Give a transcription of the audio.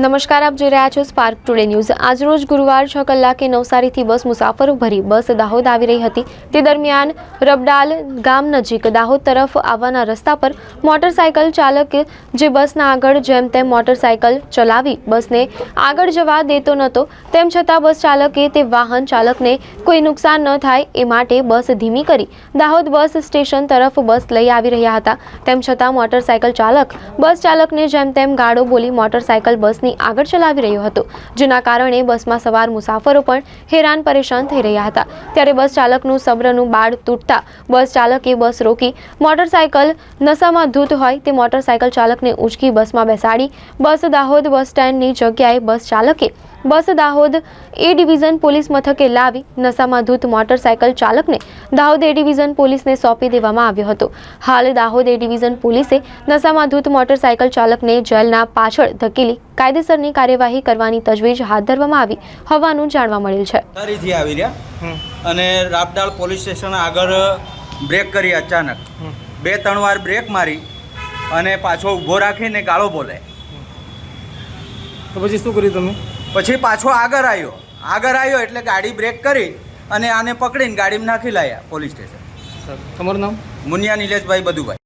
નમસ્કાર, આપ જોઈ રહ્યા છો સ્પાર્ક ટુડે ન્યૂઝ આજરોજ ગુરુવાર છ કલાકે નવસારીથી બસ મુસાફરો ભરી બસ દાહોદ આવી રહી હતી. તે દરમિયાન રબડાલ ગામ નજીક દાહોદ તરફ આવવાના રસ્તા પર મોટરસાયકલ ચાલક જે બસના આગળ જેમ તેમ મોટરસાયકલ ચલાવી બસને આગળ જવા દેતો નહોતો. તેમ છતાં બસ ચાલકે તે વાહન ચાલકને કોઈ નુકસાન ન થાય એ માટે બસ ધીમી કરી દાહોદ બસ સ્ટેશન તરફ બસ લઈ આવી રહ્યા હતા. તેમ છતાં મોટરસાયકલ ચાલક બસ ચાલકને જેમ તેમ ગાળો બોલી મોટરસાયકલ બસની આગળ ચલાવી રહ્યો હતો. જેના કારણે બસમાં સવાર મુસાફરો પણ હેરાન પરેશાન થઈ રહ્યા હતા. ત્યારે બસ ચાલકનું સબ્રનું બાળ તૂટતા બસ ચાલકે બસ રોકી મોટરસાયકલ નશામાં ધૂત હોય તે મોટરસાયકલ ચાલકને ઉચકી બસમાં બેસાડી બસ દાહોદ બસ સ્ટેન્ડની જગ્યાએ બસ ચાલકે bus Dahod A division police મથકે લાવી નશામાં ધૂત મોટરસાયકલ ચાલકને દાહોદ એ ડિવિઝન પોલીસને સોંપી દેવામાં આવ્યો હતો. હાલ દાહોદ એ ડિવિઝન પોલીસે નશામાં ધૂત મોટરસાયકલ ચાલકને જેલના પાછળ ધકેલી કાયદેસરની કાર્યવાહી કરવાની તજવીજ હાથ ધરવામાં આવી હોવાનું જાણવા મળેલ છે. આવી રહ્યા? અને રાપડાળ પોલીસ સ્ટેશન આગળ બ્રેક કરી અચાનક. બે ત્રણ વાર બ્રેક મારી અને પાછો ઊભો રાખીને ગાળો બોલે તો પછી શું કર્યું તમે? પછી પાછો આગળ આવ્યો. આગળ આવ્યો એટલે ગાડી બ્રેક કરી અને આને પકડીને ગાડીમાં નાખી લાયા પોલીસ સ્ટેશન. તમારું નામ? મુનિયા નિલેશભાઈ બધુભાઈ